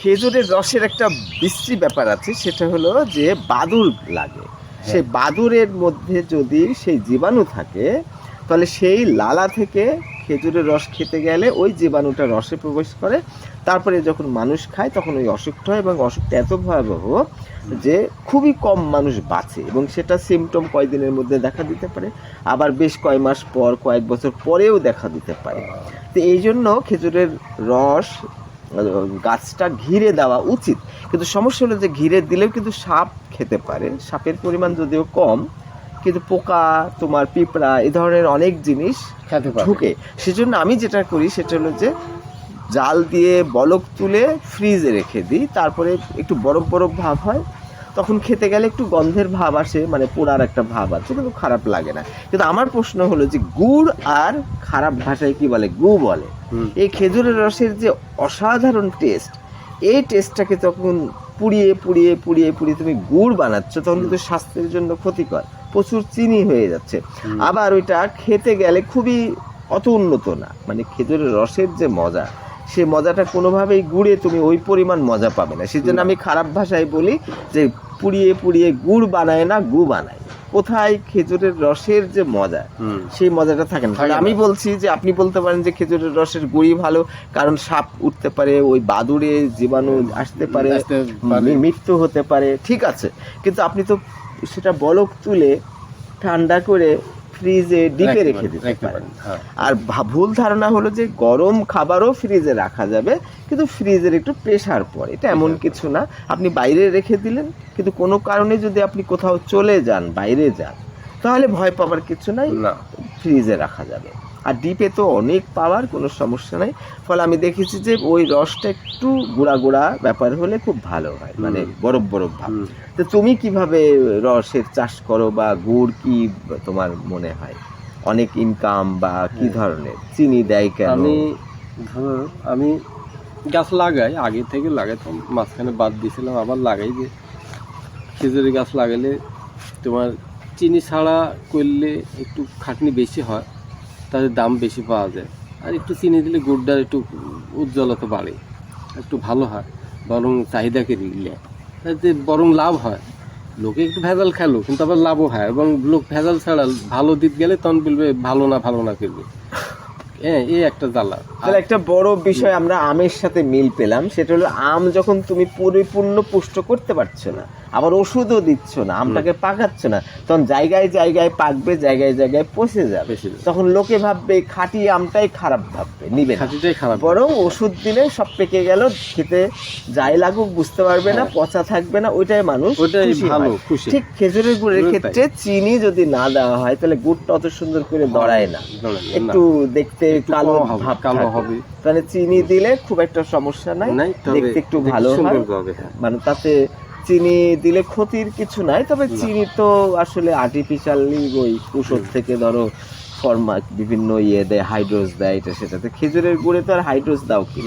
খেজুরের রসের একটা বিশ্রী ব্যাপার আছে সেটা হলো যে বাদুর লাগে। সেই বাদুরের মধ্যে যদি সেই জীবাণু থাকে তাহলে সেই লালা থেকে খেজুরের রস খেতে গেলে ওই জীবাণুটা রসে প্রবেশ করে। তারপরে যখন মানুষ খায় তখন ওই অসুখটা হয় এবং অসুখটা এত ভয়াবহ যে খুবই কম মানুষ বাঁচে এবং সেটা সিমটম কয়েকদিনের মধ্যে দেখা দিতে পারে। আবার বেশ কয়েক মাস পর কয়েক বছর পরেও দেখা দিতে পারে। তো এই জন্য খেজুরের রস গাছটা ঘিরে দেওয়া উচিত। কিন্তু সমস্যা হলো যে ঘিরে দিলেও কিন্তু সাপ খেতে পারে। সাপের পরিমাণ যদিও কম কিন্তু পোকা তোমার পিঁপড়া এ ধরনের অনেক জিনিস খেতে পারে। ঢুকে। সেজন্য আমি যেটা করি সেটা হলো যে জাল দিয়ে বলক তুলে ফ্রিজে রেখে দিই। তারপরে একটু বরফ বরফ ভাব হয় তখন খেতে গেলে একটু গন্ধের ভাব আসে মানে পোড়ার একটা ভাব আছে কিন্তু খারাপ লাগে না। কিন্তু আমার প্রশ্ন হলো যে গুড় আর খারাপ ভাষায় কি বলে? গু বলে। এই খেজুরের রসের যে অসাধারণ টেস্ট এই টেস্টটাকে তখন পুড়িয়ে পুড়িয়ে পুড়িয়ে পুড়িয়ে তুমি গুড় বানাচ্ছ তখন কিন্তু স্বাস্থ্যের জন্য ক্ষতিকর। প্রচুর চিনি হয়ে যাচ্ছে। আবার ওইটা খেতে গেলে খুবই অত উন্নত না। মানে খেজুরের রসের যে মজা সে মজাটা কোনোভাবেই গুড়ে তুমি ওই পরিমাণ মজা পাবে না। সেজন্য আমি খারাপ ভাষায় বলি যে পুড়িয়ে পুড়িয়ে গুড় বানায় না গু বানায়। কোথায় খেজুরের রসের যে মজা। সেই মজাটা থাকে না। আমি বলছি যে আপনি বলতে পারেন যে খেজুরের রসের গুড়ি ভালো কারণ সাপ উঠতে পারে ওই বাদুড়ে জীবাণু আসতে পারে মৃত্যু হতে পারে ঠিক আছে। কিন্তু আপনি তো সেটা বলক তুলে ঠান্ডা করে ফ্রিজে ডিপে রেখে দিতে পারেন। হ্যাঁ। আর ভুল ধারণা হলো যে গরম খাবারও ফ্রিজে রাখা যাবে কিন্তু ফ্রিজের একটু প্রেশার পড়ে। এটা এমন কিছু না আপনি বাইরে রেখে দিলেন কিন্তু কোনো কারণে যদি আপনি কোথাও চলে যান বাইরে যান তাহলে ভয় পাবার কিছু নাই না। ফ্রিজে রাখা যাবে। আর ডিপে তো অনেক পাওয়ার কোনো সমস্যা নাই। ফলে আমি দেখেছি যে ওই রসটা একটু গুঁড়া গুঁড়া ব্যাপার হলে খুব ভালো হয় মানে বরফ বরফ ভাব। তো তুমি কীভাবে রসের চাষ করো বা গুড় কি তোমার মনে হয়? অনেক ইনকাম বা কি হ্যাঁ। ধরনের? চিনি দেয় কেন? আমি ধরো আমি গাছ লাগাই আগে থেকে লাগাইতাম মাঝখানে বাদ দিয়েছিলাম আবার লাগাই যে খেজুরি গাছ লাগালে তোমার চিনি ছাড়া করলে একটু খাটনি বেশি হয়। তাদের দাম বেশি পাওয়া যায়। আর একটু চিনি দিলে গুড়টার একটু উজ্জ্বলতা বাড়ে, একটু ভালো হয়, বরং চাহিদাকে দিলে তাতে বরং লাভ হয়। লোকে একটু ভেজাল খেলো, কিন্তু আবার লাভও হয়, এবং লোক ভেজাল ছাড়া ভালো দিক গেলে তখন বলবে ভালো না ভালো না করবে। এই একটা জ্বালা তাহলে একটা বড় বিষয় আমরা আমের সাথে মিল পেলাম সেটা হলো আম যখন তুমি পরিপূর্ণ পুষ্ট করতে পারছ না আবার ওষুধও দিচ্ছ না আমটাকে পাকাচ্ছ না তখন জায়গায় জায়গায় পাকবে জায়গায় জায়গায় পচে যাবে তখন লোকে ভাববে খাঁটি আমটাই খারাপ ভাববে নিবে। খাঁটিটাই খারাপ বরং ওষুধ দিলে সব পেকে গেল খেতে যাই লাগুক বুঝতে পারবে না হ্যাঁ। পচা থাকবে না ওইটাই মানুষ ওইটাই ভালো, খুশি। ঠিক খেজুরের গুড়ের ক্ষেত্রে চিনি যদি না দেওয়া হয় তাহলে গুড়টা অত সুন্দর করে দড়ায় না। একটু দেখতে একটু কালো ভাব কালো হবে। তাহলে চিনি দিলে খুব একটা সমস্যা নাই। দেখতে একটু ভালো হবে, হ্যাঁ। মানে তাতে চিনি দিলে ক্ষতির কিছু নাই তবে চিনি তো আসলে আর্টিফিশিয়ালি ওই কুসর থেকে ধরো ফর্মা বিভিন্ন ইয়ে দেয় হাইড্রোজ দেয় এটা সেটাতে। খেজুরের গুড়ে তো আর হাইড্রোজ দাও কি?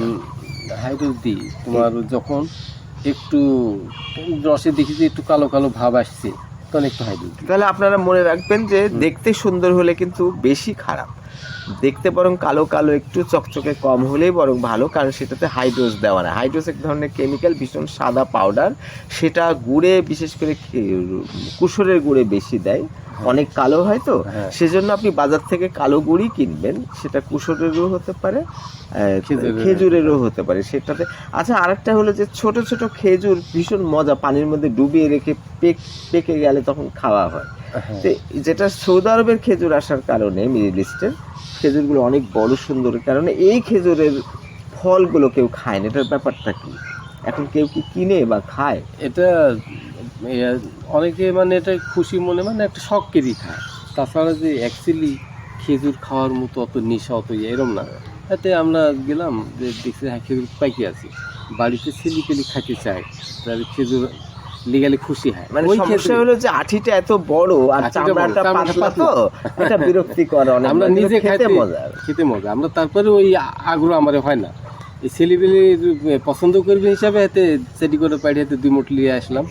হাইড্রোজ দিই। তোমার যখন একটু রসে দেখি যে একটু কালো কালো ভাব আসছে তখন একটু হাইড্রোজ তাহলে আপনারা মনে রাখবেন যে দেখতে সুন্দর হলে কিন্তু বেশি খারাপ। দেখতে বরং কালো কালো একটু চকচকে কম হলেই বরং ভালো কারণ সেটাতে হাইড্রোজ দেওয়া না। হাইড্রোজ এক ধরনের কেমিক্যাল ভীষণ সাদা পাউডার সেটা গুড়ে বিশেষ করে কুসুরের গুড়ে বেশি দেয়। অনেক কালো হয় তো। হ্যাঁ। সেজন্য আপনি বাজার থেকে কালো গুড়ই কিনবেন। সেটা কুসুরেরও হতে পারে খেজুরের- খেজুরেরও। হতে পারে সেটাতে। আচ্ছা আরেকটা হলো যে ছোট ছোট খেজুর ভীষণ মজা পানির মধ্যে ডুবিয়ে রেখে পেক পেকে গেলে তখন খাওয়া হয়। হ্যাঁ। যেটা সৌদি আরবের খেজুর আসার কারণে মিডিল ইস্টের খেজুরগুলো অনেক বড় সুন্দর কারণ এই খেজুরের ফলগুলো কেউ খায় না। এটার ব্যাপারটা কি? এখন কেউ কি কিনে বা খায়? এটা অনেকে মানে এটা খুশি মনে মানে একটা শখকেরই খায়। তাছাড়া যে অ্যাকচুয়ালি খেজুর খাওয়ার মতো অত নেশা অত ইয়ে, এরম না। তাতে আমরা গেলাম যে দেখছি হ্যাঁ খেজুর পাইকে আছে। বাড়িতে ছেলি পেলি খাইতে চায় তাহলে খেজুর লিগালে খুশি হয়। মানে সমস্যা হলো যে আঠিটা এত বড় আর চামড়াটা পাতলা তো। এটা বিরক্তিকর অনেক আমরা নিজে খেতে মজা। খেতে মজা। আমরা তারপরে ওই আগ্রহ আমার হয় না। এই ছেলেবেলির পছন্দ করবে হিসাবে হাতে সেটি করে পাড়ি হাতে দুই মুঠ নিয়ে আসলাম।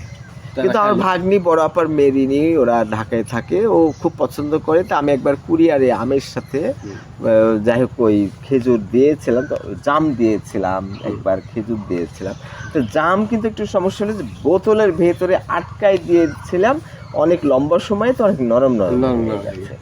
কিন্তু আমার ভাগ্নি বড় আপার মেরিনি ওরা ঢাকায় থাকে ও খুব পছন্দ করে তা আমি একবার কুরিয়ারে আমের সাথে। যাই হোক ওই খেজুর দিয়েছিলাম তো জাম দিয়েছিলাম একবার খেজুর দিয়েছিলাম তো জাম কিন্তু একটু সমস্যা হলো যে বোতলের ভেতরে আটকায় দিয়েছিলাম অনেক লম্বা সময় তো অনেক নরম নরম নরম হয়ে গেছে।